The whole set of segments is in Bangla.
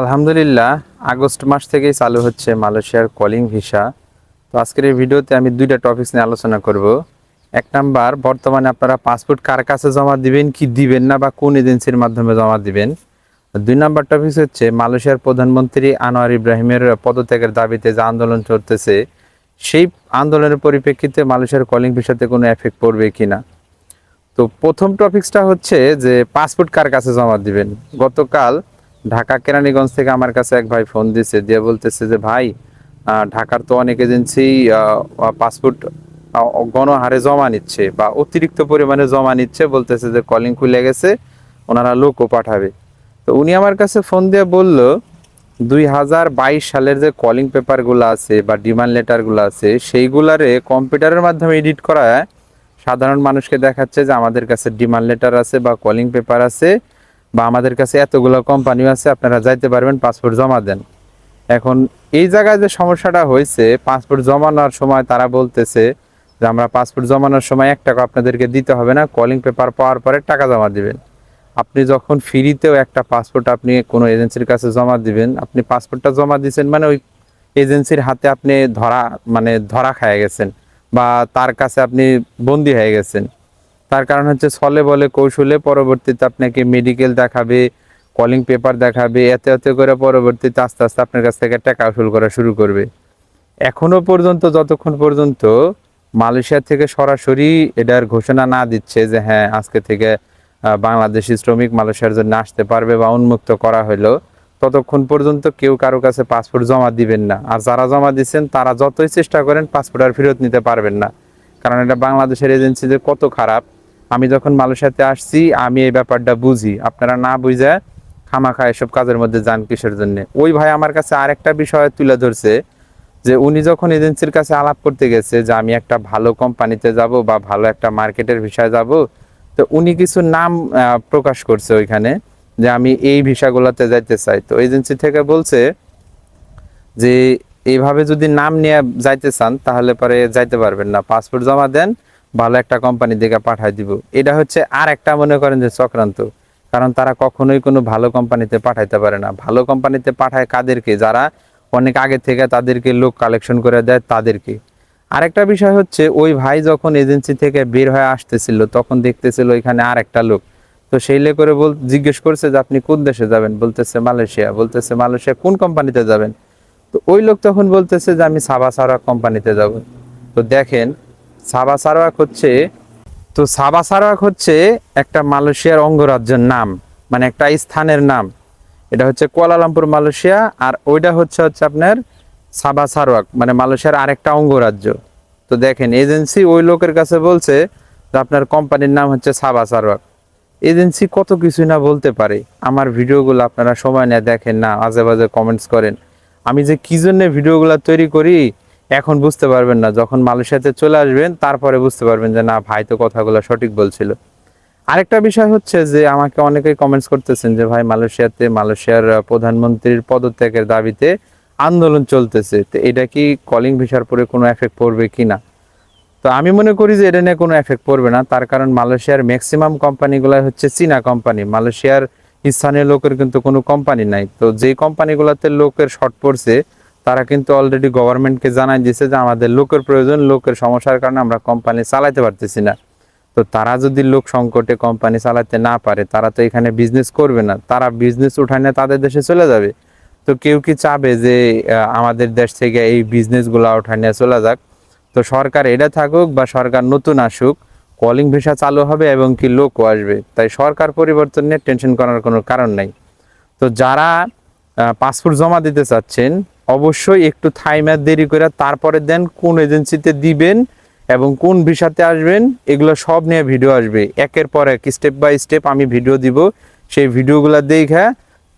আলহামদুলিল্লাহ, আগস্ট মাস থেকেই চালু হচ্ছে মালয়েশিয়ার কলিং ভিসা তো আজকের এই ভিডিওতে আমি দুইটা টপিকস নিয়ে আলোচনা করব। এক নাম্বার, বর্তমানে আপনারা পাসপোর্ট কার কাছে জমা দিবেন, কি দিবেন না বা কোন এজেন্সির মাধ্যমে জমা দিবেন? দুই নাম্বার টপিক হচ্ছে, মালয়েশিয়ার প্রধানমন্ত্রী আনোয়ার ইব্রাহিমের পদত্যাগের দাবিতে যে আন্দোলন চলতেছে, সেই আন্দোলনের পরিপ্রেক্ষিতে মালয়েশিয়ার কলিং ভিসাতে কোনো এফেক্ট পড়বে কিনা তো প্রথম টপিকসটা হচ্ছে যে পাসপোর্ট কার কাছে জমা দিবেন? গতকাল ঢাকা কেরানীগঞ্জ থেকে আমার কাছে এক ভাই ফোন দিছে, দিয়ে বলতেছে যে, ভাই ঢাকার তো অনেক এজেন্সি পাসপোর্ট গণহারে জমা নিচ্ছে বা অতিরিক্ত পরিমাণে জমা নিচ্ছে। বলতেছে যে, কলিং খুলে গেছে, ওনারা লোকও পাঠাবে। তো উনি আমার কাছে ফোন দিয়ে বলল, দুই হাজার বাইশ সালের যে কলিং পেপারগুলো আছে বা ডিমান্ড লেটারগুলো আছে, সেইগুলারে কম্পিউটারের মাধ্যমে এডিট করা সাধারণ মানুষকে দেখাচ্ছে যে, আমাদের কাছে ডিমান্ড লেটার আছে বা কলিং পেপার আছে। বা আমাদের কাছে এতগুলো কোম্পানি আছে, আপনারা যাইতে পারবেন পাসপোর্ট জমা দেন। এখন এই জায়গায় যে সমস্যাটা হয়েছে পাসপোর্ট জমানোর সময় তারা বলতেছে যে আমরা পাসপোর্ট জমানোর সময় এক টাকা আপনাদেরকে দিতে হবে না কলিং পেপার পাওয়ার পরে টাকা জমা দিবেন। আপনি যখন ফ্রিতেও একটা পাসপোর্ট আপনি কোনো এজেন্সির কাছে জমা দিবেন, আপনি পাসপোর্টটা জমা দিয়েছেন মানে ওই এজেন্সির হাতে আপনি ধরা মানে ধরা খায় গেছেন বা তার কাছে আপনি বন্দি হয়ে গেছেন। তার কারণ হচ্ছে ছলে বলে কৌশলে পরবর্তীতে আপনাকে মেডিকেল দেখাবে কলিং পেপার দেখাবে, এতে এতে করে পরবর্তীতে আস্তে আস্তে আপনার কাছ থেকে টাকা উসুল করা শুরু করবে। এখনও পর্যন্ত, যতক্ষণ পর্যন্ত মালয়েশিয়া থেকে সরাসরি এটার ঘোষণা না দিচ্ছে যে হ্যাঁ আজকে থেকে বাংলাদেশি শ্রমিক মালয়েশিয়ার জন্য আসতে পারবে বা উন্মুক্ত করা হলো, ততক্ষণ পর্যন্ত কেউ কারও কাছে পাসপোর্ট জমা দিবেন না। আর যারা জমা দিচ্ছেন, তারা যতই চেষ্টা করেন পাসপোর্ট আর ফেরত নিতে পারবেন না। কারণ এটা বাংলাদেশের এজেন্সি যে কত খারাপ আমি যখন মালয়েশিয়াতে আসছি, আমি এই ব্যাপারটা বুঝি। আপনারা না বুঝে খামাখা এসব কাজের মধ্যে যান কিসের জন্য। ওই ভাই আমার কাছে আরেকটা বিষয় তুলে ধরছে, যে উনি যখন এজেন্সির কাছে আলাপ করতে গেছে যে আমি একটা ভালো কোম্পানিতে যাব বা ভালো একটা মার্কেটের বিষয়ে যাব, তো উনি কিছু নাম প্রকাশ করছে ওইখানে, যে আমি এই ভিসাগুলোতে যাইতে চাই। তো এজেন্সি থেকে বলছে যে, এইভাবে যদি নাম নিয়ে যাইতে চান, তাহলে পরে যাইতে পারবেন না। পাসপোর্ট জমা দেন ভালো একটা কোম্পানি থেকে পাঠাই দিব। এটা হচ্ছে আর একটা মনে করেন যে চক্রান্ত। কারণ তারা কখনোই কোনো ভালো কোম্পানিতে পাঠাইতে পারে না। ভালো কোম্পানিতে পাঠায় কাদেরকে? যারা অনেক আগে থেকে তাদেরকে লোক কালেকশন করে দেয় তাদেরকে। আরেকটা বিষয় হচ্ছে, ওই ভাই যখন এজেন্সি থেকে বের হয়ে আসতেছিল, তখন দেখতেছিল ওইখানে আর একটা লোক। তো সেই করে বল জিজ্ঞেস করছে যে, আপনি কোন দেশে যাবেন? বলতেছে, মালয়েশিয়া। বলতেছে, মালয়েশিয়া কোন কোম্পানিতে যাবেন? তো ওই লোক তখন বলতেছে যে, আমি সাবা সারোয়াক কোম্পানিতে যাব। তো দেখেন সাবা সারোয়াক হচ্ছে, তো সাবা সারোয়াক হচ্ছে একটা মালয়েশিয়ার অঙ্গরাজ্যের নাম মানে একটা স্থানের নাম। এটা হচ্ছে কুয়ালালামপুর, মালয়েশিয়া, আর ওইটা হচ্ছে হচ্ছে আপনার সাবা সারোয়াক মানে মালয়েশিয়ার আরেকটা অঙ্গরাজ্য। তো দেখেন, এজেন্সি ওই লোকের কাছে বলছে যে আপনার কোম্পানির নাম হচ্ছে সাবা সারোয়াক। এজেন্সি কত কিছুই না বলতে পারে। আমার ভিডিওগুলো আপনারা সময় নিয়ে দেখেন না, আজে বাজে কমেন্টস করেন। আমি যে কী জন্য ভিডিওগুলো তৈরি করি এখন বুঝতে পারবেন না, যখন মালয়েশিয়াতে চলে আসবেন, তারপরে বুঝতে পারবেন যে না, ভাই তো কথাগুলো সঠিক বলছিল। আরেকটা বিষয় হচ্ছে যে, আমাকে অনেকেই কমেন্টস করতেছেন যে, ভাই মালয়েশিয়াতে, মালয়েশিয়ার প্রধানমন্ত্রীর পদত্যাগের দাবিতে আন্দোলন চলতেছে। তো এটা কি কলিং ভিসার পরে কোনো এফেক্ট পড়বে কিনা তো আমি মনে করি যে, এটা নিয়ে কোনো এফেক্ট পড়বে না। তার কারণ মালয়েশিয়ার ম্যাক্সিমাম কোম্পানিগুলো হচ্ছে চীনা কোম্পানি মালয়েশিয়ার স্থানীয় লোকের কিন্তু কোনো কোম্পানি নাই। তো যেই কোম্পানিগুলোতে লোকের শর্ট পড়ছে তারা কিন্তু অলরেডি গভর্নমেন্টকে জানাই দিয়েছে যে আমাদের লোকের প্রয়োজন, লোকের সমস্যার কারণে আমরা কোম্পানি চালাতে পারতেছি না। তো তারা যদি লোক সংকটে কোম্পানি চালাতে না পারে, তারা তো এখানে বিজনেস করবে না। তারা বিজনেস উঠানে তাদের দেশে চলে যাবে। তো কেউ কি চাবে যে আমাদের দেশ থেকে এই বিজনেসগুলো নিয়ে চলে যাক? তো সরকার এটা থাকুক বা সরকার নতুন আসুক কলিং ভিসা চালু হবে এবং কি লোকও আসবে। তাই সরকার পরিবর্তন নিয়ে টেনশন করার কোনো কারণ নাই। তো যারা পাসপোর্ট জমা দিতে চাচ্ছেন, অবশ্যই একটু থাইমা দেরি করে তারপরে দেন কোন এজেন্সিতে দিবেন এবং কোন ভিসাতে আসবেন, এগুলো সব নিয়ে ভিডিও আসবে। একের পর এক, স্টেপ বাই স্টেপ আমি ভিডিও দিব, সেই ভিডিওগুলো দেখে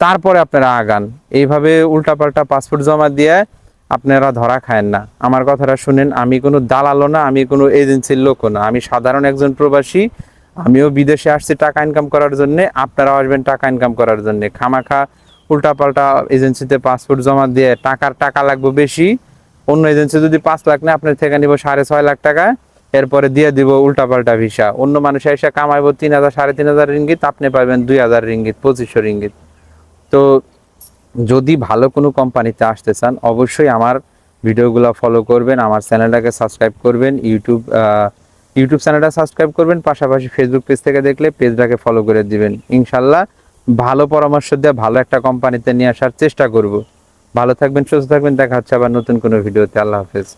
তারপরে আপনারা আগান। এইভাবে উল্টাপাল্টা পাসপোর্ট জমা দিয়ে আপনারা ধরা খায়েন না। আমার কথাটা শুনেন, আমি কোনো দালালও না, আমি কোনো এজেন্সির লোকও না। আমি সাধারণ একজন প্রবাসী, আমিও বিদেশে আসছি টাকা ইনকাম করার জন্যে, আপনারাও আসবেন টাকা ইনকাম করার জন্যে। খামাখা উল্টাপাল্টা এজেন্সিতে পাসপোর্ট জমা দিয়ে টাকার টাকা লাগবে বেশি, অন্য এজেন্সি যদি পাঁচ লাখ না আপনার থেকে নিব সাড়ে ছয় লাখ টাকা, এরপরে দিয়ে দিব উল্টাপাল্টা ভিসা অন্য মানুষ এসে কামাইবো তিন হাজার, সাড়ে তিন হাজার রিঙ্গিত, আপনি পাবেন দুই হাজার রিঙ্গিত, পঁচিশশো রিঙ্গিত। তো যদি ভালো কোনো কোম্পানিতে আসতে চান, অবশ্যই আমার ভিডিওগুলো ফলো করবেন, আমার চ্যানেলটাকে সাবস্ক্রাইব করবেন ইউটিউব ইউটিউব চ্যানেলটা সাবস্ক্রাইব করবেন, পাশাপাশি ফেসবুক পেজ থেকে দেখলে পেজটাকে ফলো করে দিবেন। ইনশাল্লাহ ভালো পরামর্শ দিয়ে ভালো একটা কোম্পানিতে নিয়ে আসার চেষ্টা করব। ভালো থাকবেন, সুস্থ থাকবেন, দেখা হচ্ছে আবার নতুন কোনো ভিডিওতে। আল্লাহ হাফেজ।